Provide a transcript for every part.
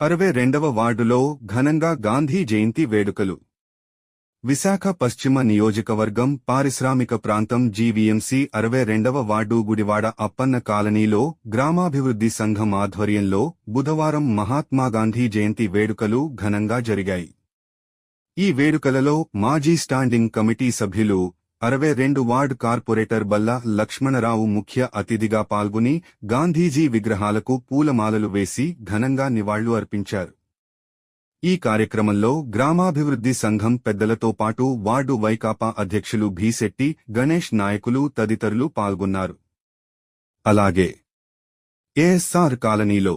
అరవై రెండవ వార్డులో ఘనంగా గాంధీ జయంతి వేడుకలు. విశాఖ పశ్చిమ నియోజకవర్గం పారిశ్రామిక ప్రాంతం జీవీఎంసీ అరవై రెండవ వార్డు గుడివాడ అప్పన్న కాలనీలో గ్రామాభివృద్ధి సంఘం ఆధ్వర్యంలో బుధవారం మహాత్మాగాంధీ జయంతి వేడుకలు ఘనంగా జరిగాయి. ఈ వేడుకలలో మాజీ స్టాండింగ్ కమిటీ సభ్యులు అరవై రెండు వార్డ్ కార్పొరేటర్ బల్లా లక్ష్మణరావు ముఖ్య అతిథిగా పాల్గొని గాంధీజీ విగ్రహాలకు పూలమాలలు వేసి ఘనంగా నివాళులు అర్పించారు. ఈ కార్యక్రమంలో గ్రామాభివృద్ధి సంఘం పెద్దలతో పాటు వార్డు వైకాపా అధ్యక్షులు భీశెట్టి గణేష్ నాయకులు తదితరులు పాల్గొన్నారు. అలాగే ఏఎస్ఆర్ కాలనీలో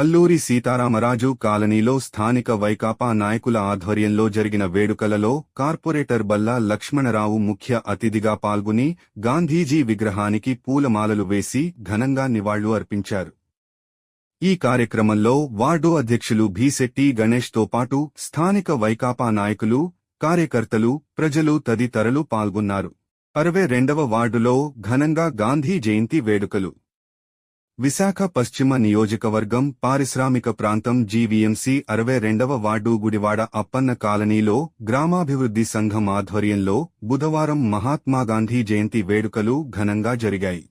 అల్లూరి సీతారామరాజు కాలనీలో స్థానిక వైకాపా నాయకుల ఆధ్వర్యంలో జరిగిన వేడుకలలో కార్పొరేటర్ బల్లా లక్ష్మణరావు ముఖ్య అతిథిగా పాల్గొని గాంధీజీ విగ్రహానికి పూలమాలలు వేసి ఘనంగా నివాళులు అర్పించారు. ఈ కార్యక్రమంలో వార్డు అధ్యక్షులు భీశెట్టి గణేష్తో పాటు స్థానిక వైకాపా నాయకులు కార్యకర్తలు ప్రజలు తదితరులు పాల్గొన్నారు. అరవై రెండవ వార్డులో ఘనంగా గాంధీ జయంతి వేడుకలు. విశాఖ పశ్చిమ నియోజకవర్గం పారిశ్రామిక ప్రాంతం జీవీఎంసీ అరవై రెండవ వార్డు గుడివాడ అప్పన్న కాలనీలో గ్రామాభివృద్ధి సంఘం ఆధ్వర్యంలో బుధవారం మహాత్మాగాంధీ జయంతి వేడుకలు ఘనంగా జరిగాయి.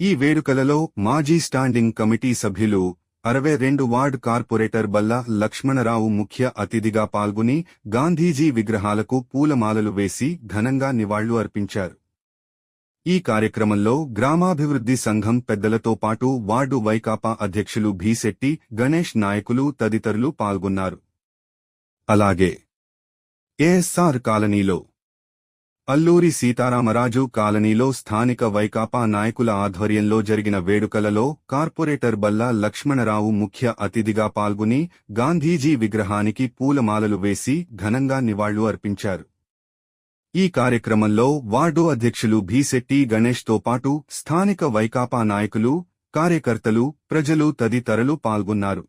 ఈ వేడుకలలో మాజీ స్టాండింగ్ కమిటీ సభ్యులు అరవై రెండు వార్డ్ కార్పొరేటర్ బల్లా లక్ష్మణరావు ముఖ్య అతిథిగా పాల్గొని గాంధీజీ విగ్రహాలకు పూలమాలలు వేసి ఘనంగా నివాళులు అర్పించారు ఈ కార్యక్రమంలో గ్రామాభివృద్ధి సంఘం పెద్దలతో పాటు వార్డు వైకాపా అధ్యక్షులు భీశెట్టి గణేష్ నాయకులు తదితరులు పాల్గొన్నారు. అలాగే ఏఎస్ఆర్ కాలనీలో అల్లూరి సీతారామరాజు కాలనీలో స్థానిక వైకాపా నాయకుల ఆధ్వర్యంలో జరిగిన వేడుకలలో కార్పొరేటర్ బల్లా లక్ష్మణరావు ముఖ్య అతిథిగా పాల్గొని గాంధీజీ విగ్రహానికి పూలమాలలు వేసి ఘనంగా నివాళులు అర్పించారు ఈ కార్యక్రమంలో వార్డు అధ్యక్షులు భీశెట్టి గణేష్తో పాటు స్థానిక వైకాపా నాయకులు కార్యకర్తలు ప్రజలు తదితరులు పాల్గొన్నారు.